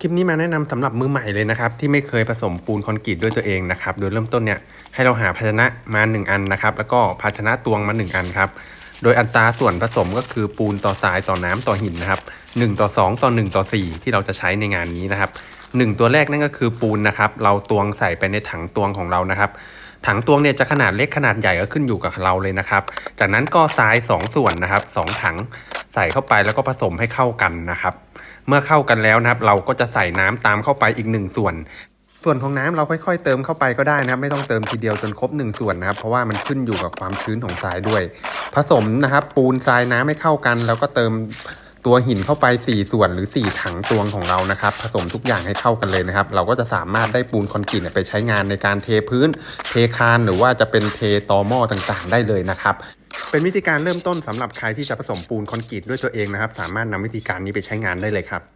คลิปนี้มาแนะนำสำหรับมือใหม่เลยนะครับ ที่ไม่เคยผสมปูนคอนกรีตด้วยตัวเองนะครับ โดยเริ่มต้นเนี่ยให้เราหาภาชนะมา 1 อันนะครับ แล้วก็ภาชนะตวงมา 1 อันครับ โดยอัตราส่วนผสมก็คือปูนต่อทรายต่อน้ำต่อหินนะครับ1ต่อ 2 ต่อ 1 ต่อ 4 ที่เราจะใช้ในงานนี้นะครับ 1 ตัวแรกนั่นก็คือปูนนะครับ เราตวงใส่ไปในถังตวงของเรานะครับ ถังตวงเนี่ยจะขนาดเล็กขนาดใหญ่ก็ขึ้นอยู่กับเราเลยนะครับ จากนั้นก็ทราย 2 ส่วนนะครับสองถัง ใส่เข้าไปแล้วก็ผสมให้เข้ากันนะครับ เมื่อเข้ากันแล้วนะครับ เราก็จะใส่น้ำตามเข้าไปอีก1ส่วน ส่วนของน้ำเราค่อยๆ เติมเข้าไปก็ได้นะครับ ไม่ต้องเติมทีเดียวจนครบ1ส่วนนะครับ เพราะว่ามันขึ้นอยู่กับความชื้นของทรายด้วย ผสมนะครับ ปูนทรายน้ำให้เข้ากัน แล้วก็เติมตัวหินเข้าไป 4 ส่วนหรือ 4 ถังตวงของเรานะครับ ผสมทุกอย่างให้เข้ากันเลยนะครับ เราก็จะสามารถได้ปูนคอนกรีตไปใช้งานในการเทพื้น เทคานหรือว่าจะเป็นเทตอหม้อต่างๆ ได้เลยนะครับ เป็นวิธีการเริ่มต้นสำหรับใครที่จะผสมปูนคอนกรีตด้วยตัวเองนะครับ สามารถนำวิธีการนี้ไปใช้งานได้เลยครับ